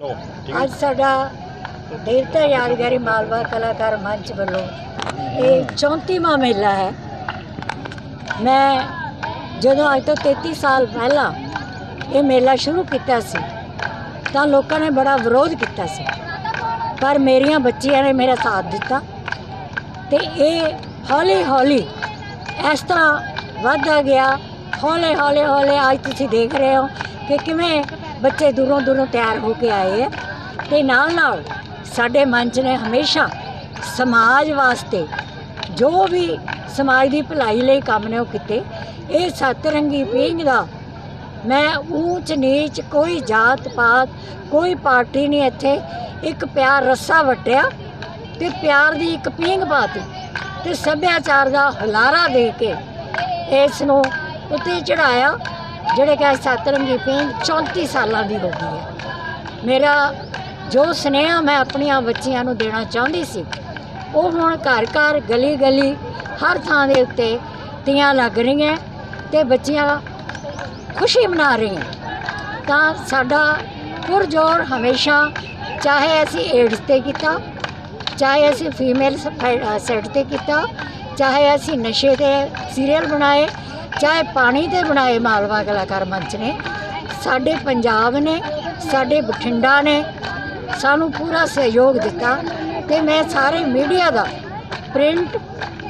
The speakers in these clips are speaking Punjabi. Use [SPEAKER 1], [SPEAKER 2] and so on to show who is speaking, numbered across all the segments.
[SPEAKER 1] ਅੱਜ ਸਾਡਾ ਦੇਵਤਾ ਯਾਦਗਾਰੀ ਮਾਲਵਾ ਕਲਾਕਾਰ ਮੰਚ ਵੱਲੋਂ ਇਹ 34ਵਾਂ ਮੇਲਾ ਹੈ। ਮੈਂ ਜਦੋਂ ਅੱਜ ਤੋਂ 33 ਸਾਲ ਪਹਿਲਾਂ ਇਹ ਮੇਲਾ ਸ਼ੁਰੂ ਕੀਤਾ ਸੀ, ਤਾਂ ਲੋਕਾਂ ਨੇ ਬੜਾ ਵਿਰੋਧ ਕੀਤਾ ਸੀ। ਪਰ ਮੇਰੀਆਂ ਬੱਚੀਆਂ ਨੇ ਮੇਰਾ ਸਾਥ ਦਿੱਤਾ ਤੇ ਇਹ ਹੌਲੀ ਹੌਲੀ ਇਸ ਤਰ੍ਹਾਂ ਵੱਧਦਾ ਗਿਆ। ਹੌਲੇ ਹੌਲੇ ਹੌਲੇ ਅੱਜ ਤੁਸੀਂ ਦੇਖ ਰਹੇ ਹੋ ਕਿ ਕਿਵੇਂ ਬੱਚੇ ਦੂਰੋਂ ਦੂਰੋਂ ਤਿਆਰ ਹੋ ਕੇ ਆਏ ਹੈ ਤੇ ਨਾਲ ਨਾਲ ਸਾਡੇ ਮੰਚ ਨੇ ਹਮੇਸ਼ਾ ਸਮਾਜ ਵਾਸਤੇ ਜੋ ਵੀ ਸਮਾਜ ਦੀ ਭਲਾਈ ਲਈ ਕੰਮ ਨੇ ਉਹ ਕੀਤੇ। ਇਹ ਸਤਰੰਗੀ ਪੀਂਘ ਦਾ ਮੈਂ ਊਚ ਨੀਚ ਕੋਈ ਜਾਤ ਪਾਤ, ਕੋਈ ਪਾਰਟੀ ਨਹੀਂ ਇੱਥੇ। ਇੱਕ ਪਿਆਰ ਰੱਸਾ ਵਟਿਆ ਤੇ ਪਿਆਰ ਦੀ ਇੱਕ ਪੀਂਘ ਪਾਤੀ ਤੇ ਸੱਭਿਆਚਾਰ ਦਾ ਹੁਲਾਰਾ ਦੇ ਕੇ ਇਸ ਨੂੰ ਉੱਤੇ ਚੜਾਇਆ ਜਿਹੜੇ ਕਿ ਅੱਜ ਸਤਰੰਗੀ ਪੀਂਘ 34 ਸਾਲਾਂ ਦੀ ਹੋ ਗਈ ਹੈ। ਮੇਰਾ ਜੋ ਸੁਨੇਹਾ ਮੈਂ ਆਪਣੀਆਂ ਬੱਚੀਆਂ ਨੂੰ ਦੇਣਾ ਚਾਹੁੰਦੀ ਸੀ, ਉਹ ਹੁਣ ਘਰ ਘਰ ਗਲੀ ਗਲੀ ਹਰ ਥਾਂ ਦੇ ਉੱਤੇ ਤੀਆਂ ਲੱਗ ਰਹੀਆਂ ਤੇ ਬੱਚੀਆਂ ਖੁਸ਼ੀ ਮਨਾ ਰਹੀਆਂ। ਤਾਂ ਸਾਡਾ ਪੁਰਜੋਰ ਹਮੇਸ਼ਾ, ਚਾਹੇ ਅਸੀਂ ਏਡਸ ਤੇ ਕੀਤਾ, ਚਾਹੇ ਅਸੀਂ ਫੀਮੇਲ ਸੈਟ ਤੇ ਕੀਤਾ, ਚਾਹੇ ਅਸੀਂ ਨਸ਼ੇ ਤੇ ਸੀਰੀਅਲ ਬਣਾਏ ਚਾਹੇ ਪਾਣੀ ਤੇ ਬਣਾਏ ਮਾਲਵਾ ਕਲਾਕਾਰ ਮੰਚ ਨੇ, ਸਾਡੇ ਪੰਜਾਬ ਨੇ, ਸਾਡੇ ਬਠਿੰਡਾ ਨੇ ਸਾਨੂੰ ਪੂਰਾ ਸਹਿਯੋਗ ਦਿੱਤਾ ਤੇ ਮੈਂ ਸਾਰੇ ਮੀਡੀਆ ਦਾ ਪ੍ਰਿੰਟ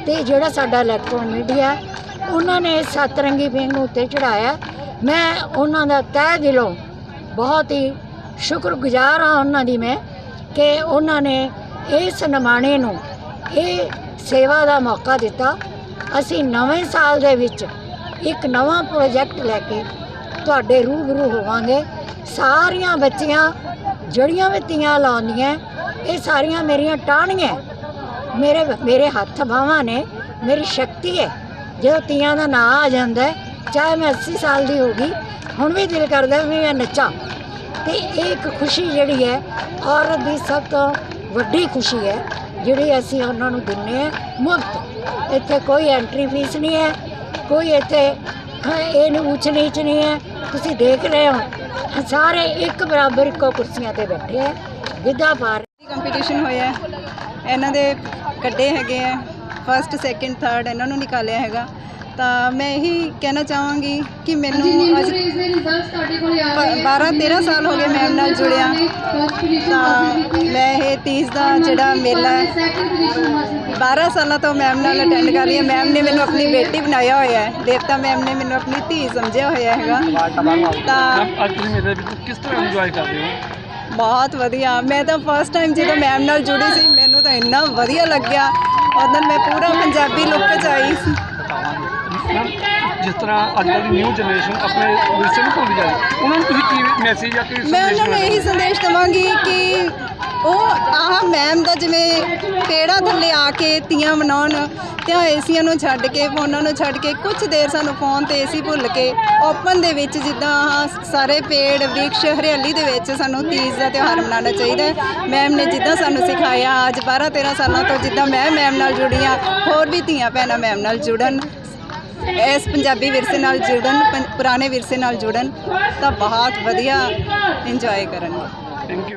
[SPEAKER 1] ਤੇ ਜਿਹੜਾ ਸਾਡਾ ਇਲੈਕਟ੍ਰੋਨ ਮੀਡੀਆ, ਉਹਨਾਂ ਨੇ ਇਸ ਸਤਰੰਗੀ ਪਿੰਗ ਨੂੰ ਉੱਤੇ ਚੜਾਇਆ ਮੈਂ ਉਹਨਾਂ ਦਾ ਤਹਿ ਦਿਲੋਂ ਬਹੁਤ ਹੀ ਸ਼ੁਕਰਗੁਜ਼ਾਰ ਹਾਂ ਉਹਨਾਂ ਦੀ ਮੈਂ ਕਿ ਉਹਨਾਂ ਨੇ ਇਸ ਨਿਮਾਣੇ ਨੂੰ ਇਹ ਸੇਵਾ ਦਾ ਮੌਕਾ ਦਿੱਤਾ। ਅਸੀਂ ਨਵੇਂ ਸਾਲ ਦੇ ਵਿੱਚ ਇੱਕ ਨਵਾਂ ਪ੍ਰੋਜੈਕਟ ਲੈ ਕੇ ਤੁਹਾਡੇ ਰੂਬਰੂ ਹੋਵਾਂਗੇ। ਸਾਰੀਆਂ ਬੱਚੀਆਂ ਜਿਹੜੀਆਂ ਵੀ ਤੀਆਂ ਲਾਉਂਦੀਆਂ, ਇਹ ਸਾਰੀਆਂ ਮੇਰੀਆਂ ਟਾਹਣੀਆਂ। ਮੇਰੇ ਮੇਰੇ ਹੱਥ ਬਾਹਾਂ ਨੇ, ਮੇਰੀ ਸ਼ਕਤੀ ਹੈ। ਜਦੋਂ ਤੀਆਂ ਦਾ ਨਾਂ ਆ ਜਾਂਦਾ ਚਾਹੇ ਮੈਂ 80 ਸਾਲ ਦੀ ਹੋ ਗਈ, ਹੁਣ ਵੀ ਦਿਲ ਕਰਦਾ ਵੀ ਮੈਂ ਨੱਚਾਂ। ਤੇ ਇਹ ਇੱਕ ਖੁਸ਼ੀ ਜਿਹੜੀ ਹੈ, ਔਰਤ ਦੀ ਸਭ ਤੋਂ ਵੱਡੀ ਖੁਸ਼ੀ ਹੈ, ਜਿਹੜੀ ਅਸੀਂ ਉਹਨਾਂ ਨੂੰ ਦਿੰਨੇ ਆ ਮੁਫਤ। ਇੱਥੇ ਕੋਈ ਐਂਟਰੀ ਫੀਸ ਨਹੀਂ ਹੈ। ਕੋਈ ਇੱਥੇ ਹਾਂ, ਇਹ ਨੂੰ ਉੱਚ ਨੀਚ ਨਹੀਂ ਹੈ ਤੁਸੀਂ ਦੇਖ ਰਹੇ ਹੋ ਸਾਰੇ ਇੱਕ ਬਰਾਬਰ ਇੱਕੋ ਕੁਰਸੀਆਂ ਤੇ ਬੈਠੇ ਹੈ ਗਿੱਧਾ ਪਾ
[SPEAKER 2] ਕੰਪੀਟੀਸ਼ਨ ਹੋਇਆ ਇਹਨਾਂ ਦੇ ਕੱਢੇ ਹੈਗੇ ਆ ਫਸਟ ਸੈਕਿੰਡ ਥਰਡ ਇਹਨਾਂ ਨੂੰ ਨਿਕਾਲਿਆ ਹੈਗਾ। ਤਾਂ ਮੈਂ ਇਹੀ ਕਹਿਣਾ ਚਾਹਾਂਗੀ ਕਿ ਮੈਨੂੰ ਅੱਜ 12 13 ਸਾਲ ਹੋ ਗਏ ਮੈਮ ਨਾਲ ਜੁੜਿਆ। ਤਾਂ ਮੈਂ ਇਹ ਤੀਜ ਦਾ ਜਿਹੜਾ ਮੇਲਾ ਹੈ। 12 ਸਾਲਾਂ ਤੋਂ ਮੈਮ ਨਾਲ ਅਟੈਂਡ ਕਰ ਰਹੀ ਹਾਂ। ਮੈਮ ਨੇ ਮੈਨੂੰ ਆਪਣੀ ਬੇਟੀ ਬਣਾਇਆ ਹੋਇਆ ਹੈ। ਦੇਵਤਾ ਮੈਮ ਨੇ ਮੈਨੂੰ ਆਪਣੀ ਧੀ ਸਮਝਿਆ ਹੋਇਆ ਹੈਗਾ। ਤਾਂ
[SPEAKER 3] ਅੱਜ ਤੁਸੀਂ ਮੇਰੇ ਵਿੱਚ ਕਿਸ ਤਰ੍ਹਾਂ ਇੰਜੋਏ ਕਰਦੇ ਹੋ?
[SPEAKER 2] ਬਹੁਤ ਵਧੀਆ। ਮੈਂ ਤਾਂ ਫਸਟ ਟਾਈਮ ਜਦੋਂ ਮੈਮ ਨਾਲ ਜੁੜੀ ਸੀ ਮੈਨੂੰ ਤਾਂ ਇੰਨਾ ਵਧੀਆ ਲੱਗਿਆ। ਉਦੋਂ ਮੈਂ ਪੂਰਾ ਪੰਜਾਬੀ ਲੁੱਕ ਚ ਆਈ ਸੀ।
[SPEAKER 3] ਜਿਸ ਤਰ੍ਹਾਂ ਅੱਜ ਕੱਲ੍ਹ ਦੀ ਨਿਊ ਜਨਰੇਸ਼ਨ ਆਪਣੇ ਵਿਰਸੇ ਨੂੰ ਭੁੱਲ ਜਾਂਦੀ ਉਹਨਾਂ ਨੂੰ ਤੁਸੀਂ ਕੀ ਮੈਸੇਜ ਜਾਂ ਕੀ
[SPEAKER 2] ਮੈਂ ਉਹਨਾਂ ਨੂੰ ਇਹੀ ਸੰਦੇਸ਼ ਦਵਾਂਗੀ ਕਿ ਉਹ ਆਹ ਮੈਮ ਦਾ ਜਿਵੇਂ ਪੇੜਾ ਥੱਲੇ ਆ ਕੇ ਤੀਆਂ ਮਨਾਉਣ ਤੇ ਏਸੀਆਂ ਨੂੰ ਛੱਡ ਕੇ ਫੋਨਾਂ ਨੂੰ ਛੱਡ ਕੇ ਕੁਝ ਦੇਰ ਸਾਨੂੰ ਫੋਨ ਤੇ ਏਸੀ ਭੁੱਲ ਕੇ ਓਪਨ ਦੇ ਵਿੱਚ ਜਿੱਦਾਂ ਆਹ ਸਾਰੇ ਪੇੜ ਵ੍ਰਿਕਸ਼ ਹਰਿਆਲੀ ਦੇ ਵਿੱਚ ਸਾਨੂੰ ਤੀਜ ਦਾ ਤਿਉਹਾਰ ਮਨਾਉਣਾ ਚਾਹੀਦਾ ਹੈ। ਮੈਮ ਨੇ ਜਿੱਦਾਂ ਸਾਨੂੰ ਸਿਖਾਇਆ ਅੱਜ 12 13 ਸਾਲਾਂ ਤੋਂ ਜਿੱਦਾਂ ਮੈਂ ਮੈਮ ਨਾਲ ਜੁੜੀ ਹਾਂ ਹੋਰ ਵੀ ਧੀਆਂ ਭੈਣਾਂ ਮੈਮ ਨਾਲ ਜੁੜਨ। ਇਸ ਪੰਜਾਬੀ ਵਿਰਸੇ ਨਾਲ ਜੁੜਨ, ਪੰ- ਪੁਰਾਣੇ ਵਿਰਸੇ ਨਾਲ ਜੁੜਨ ਤਾਂ ਬਹੁਤ ਵਧੀਆ ਇੰਜੋਏ ਕਰਨਗੇ।
[SPEAKER 3] Thank you